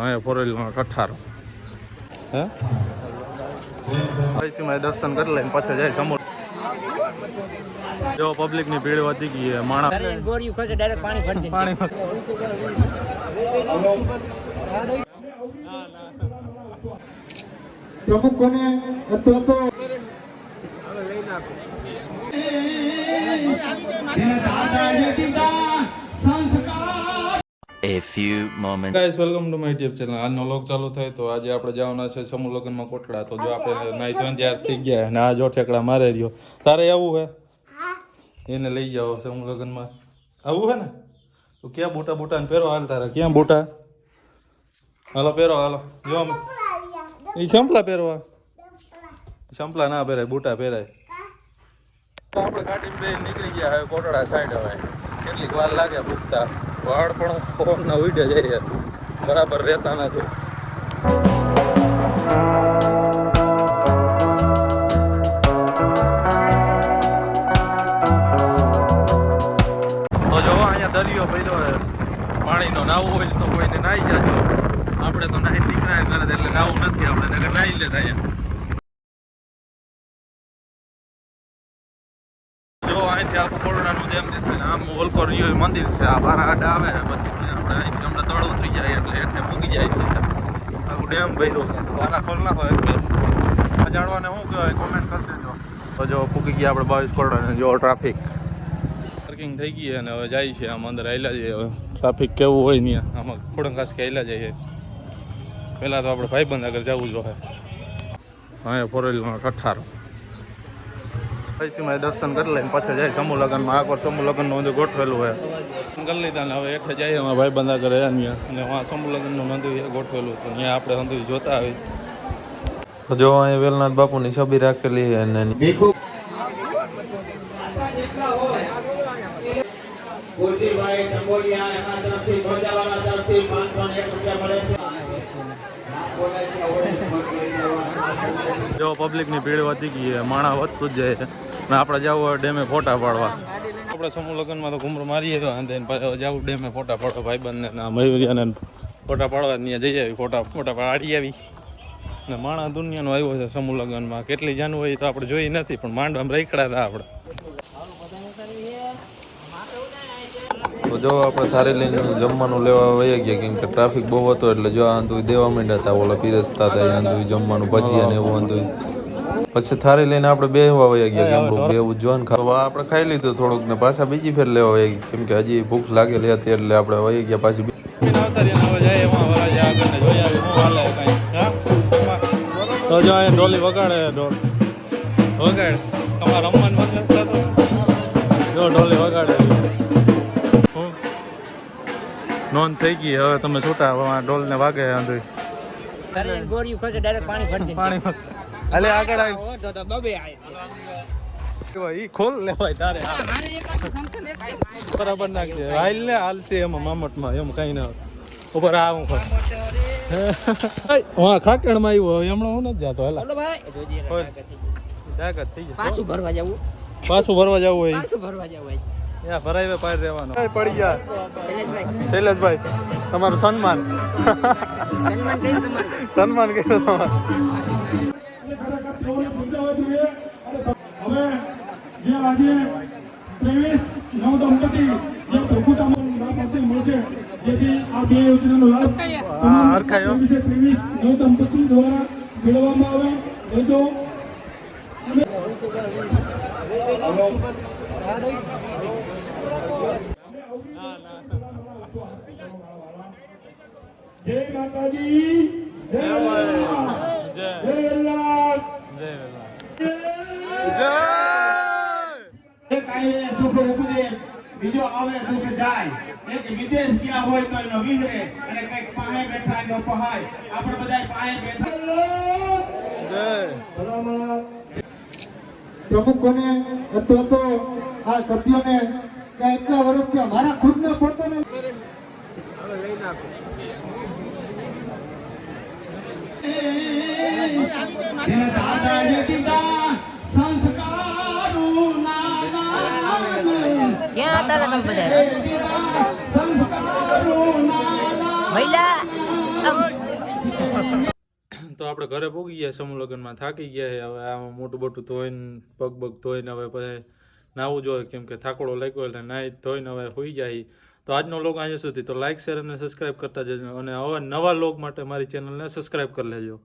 અહીંયા ફોરેલમાં કઠારો. હે? પૈસીમાં દર્શન કરી લઈને પછી જાય સમુદ્ર જો પબ્લિકની ભીડ વધી ગઈ છે માણસ ગોળીઓ ખસે ડાયરેક્ટ પાણી ભરી દે. પાણી પ્રમુખોને અથવા તો. A few moments. Guys welcome to my YouTube channel આજનો લોક ચાલુ થાય તો આજે આપણે જવાના છે સમૂહ લગ્નમાં કોટડા. તો જો આપણે નાઈ ધોઈને તૈયાર થઈ ગયા અને આ જો ઠેકડા મારે રહ્યો. તારે આવું હે? એને લઈ જાઓ સમૂહ લગ્નમાં. આવું હે ને? તો ક્યાં બુટા બોટા ને પહેરો? હાલ તારે. ક્યાં બુટા? હાલો પહેરો હાલો. જો એ સંપલા પહેરવા. સંપલા ના પહેરાય બુટા પહેરાય. આપણે ગાડી બે નીકળી ગયા હવે કોટડા સાઈડ હવે. કેટલીક વાર લાગે પૂગતા વાળ પણ પવનના ઉડે જાય બરાબર રહેતા નથી. તો અહીંયા દરિયો ભર્યો પાણીનો નાવું હોય તો કોઈને નાહી જાજો. આપણે તો નાહી દીકરા કરે એટલે નાવું નથી આપણે નગર નાહી લેતા અહીંયા જો અહીંથી આખું ને આમ ઓલકો રહ્યો એ મંદિર છે. આ બાર આડા આવે પછી આપણે અહીંથી હમણાં તળ ઉતરી જાય એટલે એટલે મૂકી જાય છે. આવું ડેમ ભર્યો બારા ખોલ નાખો એટલે જાણવાને શું કહેવાય? કોમેન્ટ કરી દેજો. તો જો પૂકી ગયા આપણે બાવીસ કરોડ જો ટ્રાફિક પાર્કિંગ થઈ ગઈ અને હવે જાય છે આમ અંદર આવેલા જઈએ. હવે ટ્રાફિક કેવું હોય નહીં આમાં ખોડંગ ખાસ કે આવેલા જઈએ. પહેલાં તો આપણે ભાઈબંધ આગળ જવું જોઈએ અહીંયા ફોરેલમાં કઠારો. પૈસીમાં દર્શન કરી લઈને પછી જાય સમૂહ લગ્નમાં. આખો સમૂહ લગ્નનું બધું ગોઠવેલું હોય કરી લીધા ને હવે હેઠે જઈએ એમાં ભાઈ બંધા કરે ત્યાં અને વાં સમૂહ લગ્નનું મંદિર ગોઠવેલું તો ત્યાં આપણે મંદિર જોતા આવી તો જો અહીંયા વેલનાથ બાપુની છબી રાખેલી છે અને કુલદીપભાઈ ટંબોલિયા એમના તરફથી ગોજાવાના તરફથી પાંચસો ને એક રૂપિયા મળે છે નામ બોલાય છે, ઓળખ મત લઈ જવાના. જો પબ્લિકની ભીડ વધી ગઈ માણા વધતું જ જાય ને આપણે જવું હોય ડેમે ફોટા પાડવા. આપણે સમૂહ લગ્નમાં તો ઘુમરો મારીએ તો અને જવું ડેમે ફોટા પાડવા ભાઈબંધને ને મયુરિયાને ફોટા પાડવા ત્યાં જઈ આવી, ફોટા ફોટા પાડી આવી. ને માણા દુનિયાનો આવ્યો છે સમૂહ લગ્નમાં. કેટલી જાનું હોય તો આપણે જોઈ નથી, પણ માંડવામાં રેકડા હતા આપણે. તો જો આપણે થારી લઈને જમવાનું લેવા વહી ગયા, કેમ કે ટ્રાફિક બહુ હતો એટલે જો આંધુ દેવા માંડ્યા હતા, ઓલા પીરસતા હતા આંધુ જમવાનું, ભજીયા ને એવું આંધુ પછી થારી લઈને આપણે બેહવા વહી ગયા, કેમ બેવું જોન ખાવા આપણે ખાઈ લીધું થોડુંક ને પાછા બીજી ફેર લેવા વહી કેમ કે હજી ભૂખ લાગેલી હતી એટલે આપણે વહી ગયા પાછી તો જો અહીંયા ડોલી વગાડે ડોલ વગાડ. તમારે રમવાનું થતું? જો ઢોલી વગાડે. નોંધ થઈ ગઈ. હવે તમે છૂટા હવે આ ઢોલને વાગે આંધું ગોળીઓ ખસે ડાયરેક્ટ પાણી ભરી દે. પાણી અલે આગળ આવી. ઓ તો તો બબે આવી ખોલ લેવાય તારે. આ મારે એક આખું એક બરાબર નાખજે. હાલ ને હાલ છે એમાં મામટમાં એમ કઈ ના ઉપર આ હું કર હા ખાકણમાં આવ્યો હમણાં હું નથી જાતો હેલા. પાછું ભરવા જવું. પાછું ભરવા જવું હોય. પાછું ભરવા જવું હોય. ત્યાં ભરાઈ પાર રહેવાનો. પડી ગયા? શૈલેષભાઈ તમારું સન્માન. સન્માન કર્યું તમારું. સન્માન કર્યું તમારું હવે જે આજે ત્રેવીસ નવ દંપતી જે પ્રભુતામાં લાભ આપતી મળશે જેથી આ બે યોજનાનો લાભ હા, હરખાયો. ત્રેવીસે ત્રેવીસ નવ દંપતી દ્વારા મેળવવામાં આવે. જય માતાજી જય. જય જય બીજો આવે સુખ જાય. એક વિદેશ ગયા હોય તો એનો વિહરે અને કંઈક પાસે બેઠા એનો પહાય. આપણે બધા પાસે બેઠા. જય. પ્રમુખોને અથવા તો આ સભ્યોને ત્યાં એટલા વર્ષથી મારા ખુદના પોતાને ક્યાં હતા તમે બધા? સંસ્કારો મહિલા તો આપણે ઘરે પહોંચી ગયા સમૂહ લગ્નમાં થાકી ગયા હવે આમાં મોટું બોટું ધોઈને, પગ પગ ધોઈને હવે પછી નાવું જોઈએ, કેમ કે થાકોડો લાગ્યો એટલે નાહી ધોઈને હવે હોઈ જાય. તો આજનો લોગ અહીંયા સુધી. તો લાઈક શેર અને સબસ્ક્રાઈબ કરતા જજો. અને હવે નવા લોગ માટે મારી ચેનલને સબસ્ક્રાઈબ કરી લેજો.